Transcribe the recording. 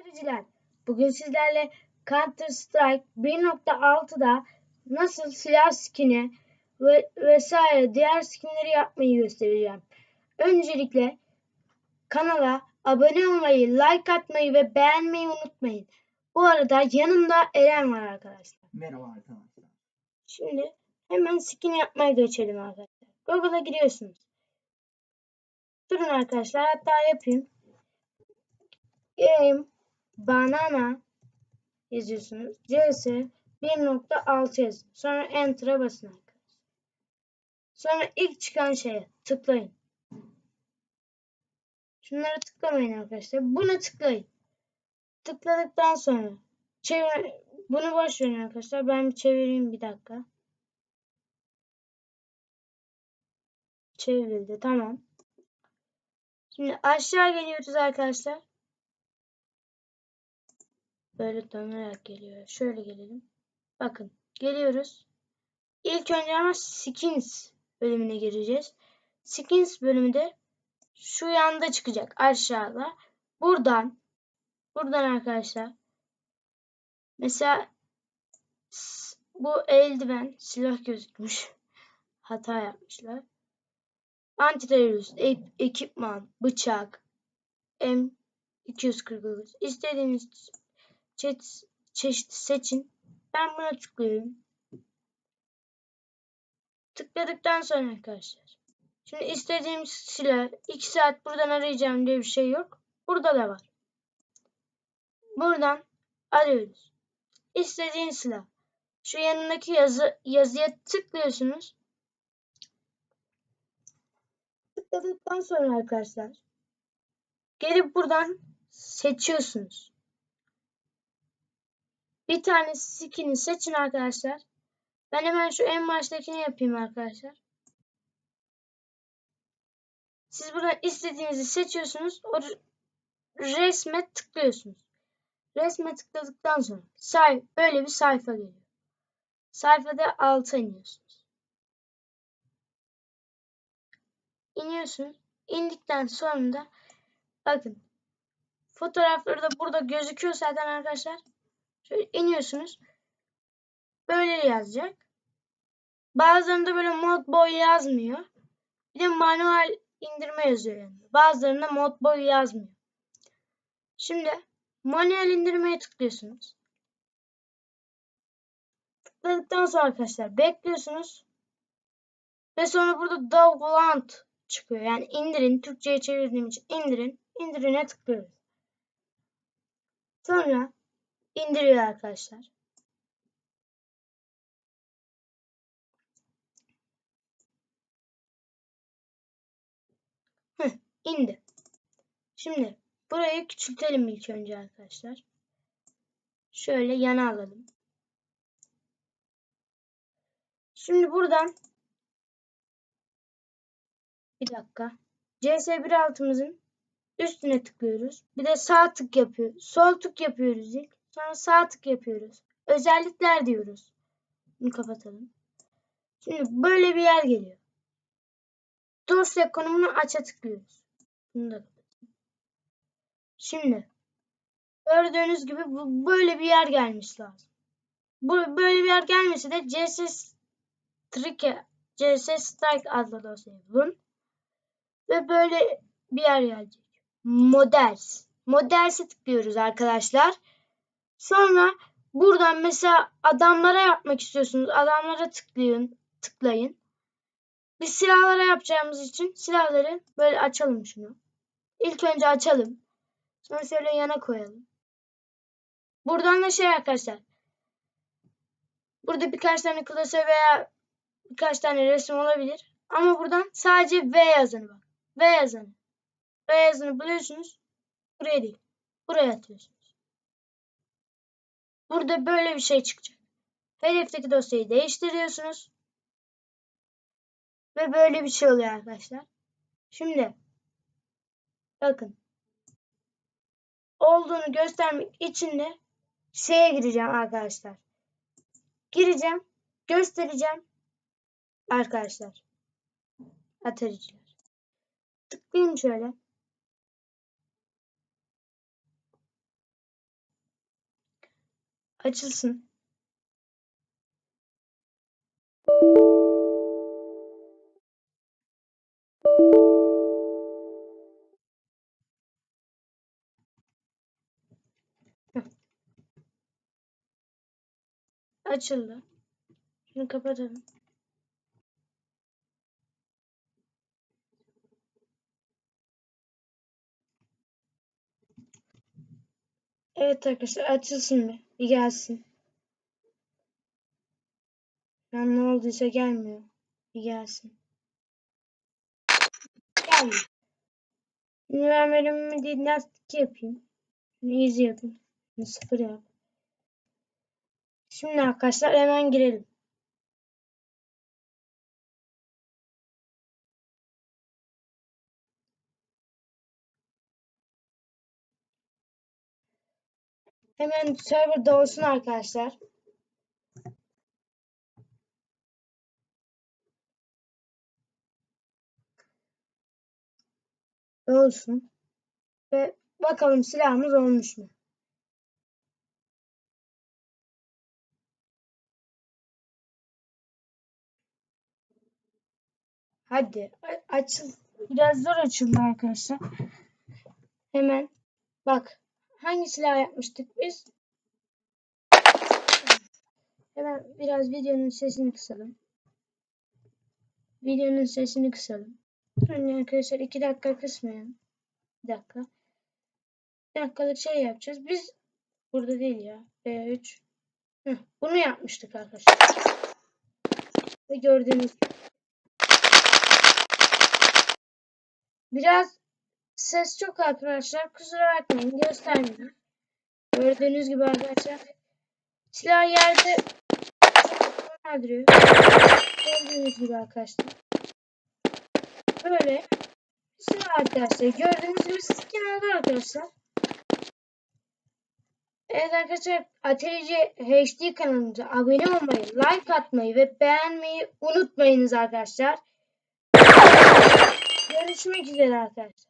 Atariciler, bugün sizlerle Counter Strike 1.6'da nasıl silah skini ve vesaire diğer skinleri yapmayı göstereceğim. Öncelikle kanala abone olmayı, like atmayı ve beğenmeyi unutmayın. Bu arada yanımda Eren var arkadaşlar. Merhaba arkadaşlar. Şimdi hemen skin yapmaya geçelim arkadaşlar. Google'a giriyorsunuz. Durun arkadaşlar hatta yapayım. Game banana yazıyorsunuz. CS 1.6 yazın. Sonra Enter'a basın arkadaşlar. Sonra ilk çıkan şeye tıklayın. Şunlara tıklamayın arkadaşlar. Buna tıklayın. Tıkladıktan sonra çevir bunu boş verin arkadaşlar. Ben bir çevireyim bir dakika. Çevrildi. Tamam. Şimdi aşağı geliyoruz arkadaşlar. Böyle dönerek geliyor. Şöyle gelelim. Bakın geliyoruz. İlk önce ama skins bölümüne gireceğiz. Skins bölümünde şu yanda çıkacak aşağıda. Buradan buradan arkadaşlar mesela bu eldiven silah gözükmüş. Hata yapmışlar. Antiterörist, ekipman, bıçak, M249 istediğiniz çeşit, çeşit seçin. Ben buna tıklıyorum. Tıkladıktan sonra arkadaşlar. Şimdi istediğim silah 2 saat buradan arayacağım diye bir şey yok. Burada da var. Buradan arıyoruz. İstediğin silah. Şu yanındaki yazı yazıya tıklıyorsunuz. Tıkladıktan sonra arkadaşlar gelip buradan seçiyorsunuz. Bir tane skin'i seçin arkadaşlar. Ben hemen şu en baştakini yapayım arkadaşlar. Siz buradan istediğinizi seçiyorsunuz. O resme tıklıyorsunuz. Resme tıkladıktan sonra say böyle bir sayfa geliyor. Sayfada alta iniyorsunuz. İniyorsunuz. İndikten sonra da bakın fotoğrafları da burada gözüküyor zaten arkadaşlar. Şöyle iniyorsunuz. Böyle yazacak. Bazılarında böyle mod boy yazmıyor. Bir de manuel indirme yazıyor yani. Bazılarında mod boy yazmıyor. Şimdi manuel indirmeye tıklıyorsunuz. Tıkladıktan sonra arkadaşlar bekliyorsunuz. Ve sonra burada download çıkıyor. Yani indirin. Türkçe'ye çevirdiğim için indirin. İndirine tıklıyoruz. Sonra indiriyor arkadaşlar. Heh, indi. Şimdi burayı küçültelim ilk önce arkadaşlar. Şöyle yana alalım. Şimdi buradan bir dakika. CS1.6'mızın üstüne tıklıyoruz. Bir de sağ tık yapıyor. Sol tık yapıyoruz ilk. Sonra sağ tık yapıyoruz. Özellikler diyoruz. Bunu kapatalım. Şimdi böyle bir yer geliyor. Dosya konumunu aça tıklıyoruz. Bunu da kapatalım. Şimdi gördüğünüz gibi bu böyle bir yer gelmiş lazım. Bu böyle bir yer gelmesi de CS Strike CS Strike adlı dosyayı bulun. Ve böyle bir yer gelecek. Models. Models'e tıklıyoruz arkadaşlar. Sonra buradan mesela adamlara yapmak istiyorsunuz. Adamlara tıklayın. tıklayın. Biz silahlara yapacağımız için silahları böyle açalım şunu. İlk önce açalım. Sonra şöyle yana koyalım. Buradan da şey arkadaşlar. Burada birkaç tane klasör veya birkaç tane resim olabilir. Ama buradan sadece V yazanı bak. V yazanı. V yazanı buluyorsunuz. Buraya değil. Buraya atıyorsunuz. Burada böyle bir şey çıkacak. Hedefteki dosyayı değiştiriyorsunuz. Ve böyle bir şey oluyor arkadaşlar. Şimdi bakın olduğunu göstermek için de şeye gireceğim arkadaşlar. Gireceğim. Göstereceğim. Arkadaşlar. Atariciler. Tıklayayım şöyle. Açılsın. Açıldı. Şunu kapatalım. Evet arkadaşlar açılsın bir. Bir gelsin. Ben ne olduysa gelmiyor. Bir gelsin. Gelmiyor. Şimdi ben bölümümü değil lastik yapayım. Şunu easy yapayım. Şunu sıfır yap. Şimdi arkadaşlar hemen girelim. Hemen serverda olsun arkadaşlar. Olsun. Ve bakalım silahımız olmuş mu? Hadi açıl. Biraz zor açıldı arkadaşlar. Hemen bak. Hangi silah yapmıştık biz? Hemen biraz videonun sesini kısalım. Videonun sesini kısalım. Hani arkadaşlar iki dakika kısmayalım. Bir dakika. Bir dakikalık şey yapacağız. Biz burada değil ya. B3. Heh, bunu yapmıştık arkadaşlar. Ve gördüğünüz gibi. Biraz ses çok arkadaşlar. Kusura bakmayın. Göstermiyorum. Gördüğünüz gibi arkadaşlar. Silah yerde çok duruyor. Gördüğünüz gibi arkadaşlar. Böyle silah arkadaşlar. Gördüğünüz gibi skin oldu arkadaşlar. Evet arkadaşlar Atelici HD kanalımıza abone olmayı, like atmayı ve beğenmeyi unutmayınız arkadaşlar. Görüşmek üzere arkadaşlar.